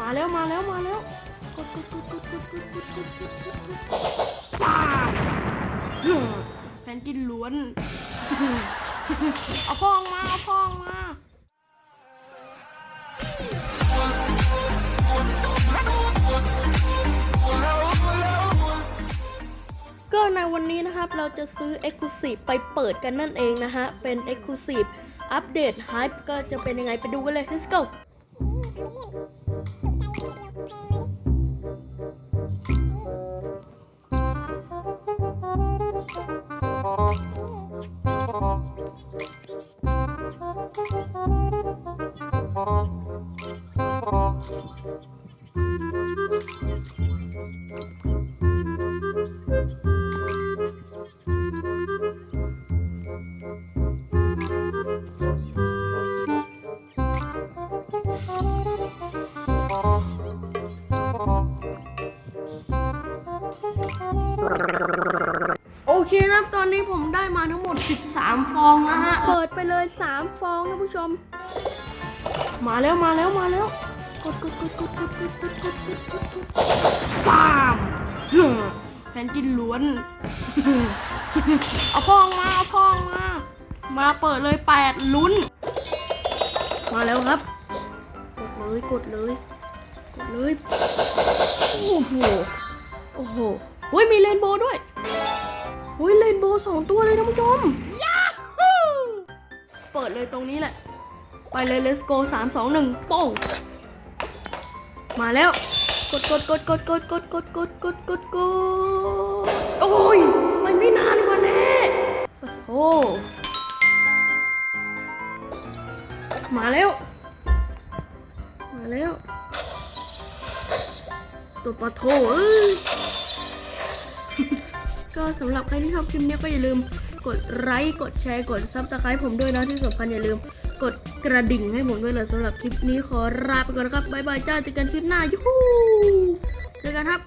มาแล้วมาแล้วมาแล้วกดกดกดกดกดกดกดกดกดกดกดป้าแผนดินล้วน เอาพองมา เอาพองมาก็ในวันนี้นะครับเราจะซื้อ Exclusive ไปเปิดกันนั่นเองนะฮะ เป็น Exclusive อัปเดต Hype ก็จะเป็นยังไงไปดูกันเลย let's go โอเคนะครับตอนนี้ผมได้มาทั้งหมด 13 ฟองนะฮะ เปิดไปเลย 3 ฟองนะผู้ชม มาแล้วมาแล้วมาแล้วกดกดกดกดกดกดกดกดกดกดกดป้ามแผ่นดินล้วน เอาพองมาเอาพองมา มาเปิดเลย8ลุ้น มาแล้วครับ กดเลยกดเลย กดเลย โอ้โห โอ้โห เฮ้ยมีเรนโบว์ด้วยเฮ้ยเรนโบว์สองตัวเลยท่านผู้ชมยาฮูเปิดเลยตรงนี้แหละ ไปเลย let's go สามสองหนึ่งโป้งมาแล้ว กดกดกดกดกดกดกดกดกดกดกดโอ้ยมันไม่นานกว่าแน่โอ้โหมาแล้ว มาแล้ว ตัวปลาโถเอ้ย ก็สำหรับใครที่ชอบคลิปนี้ก็อย่าลืมกดไลค์กดแชร์กดซับสไครป์ผมด้วยนะที่สำคัญอย่าลืมกดกระดิ่งให้ผมด้วยเลยสำหรับคลิปนี้ขอลาไปก่อนนะครับบ๊ายบายจ้าเจอกันคลิปหน้ายูฮูเจอกันครับ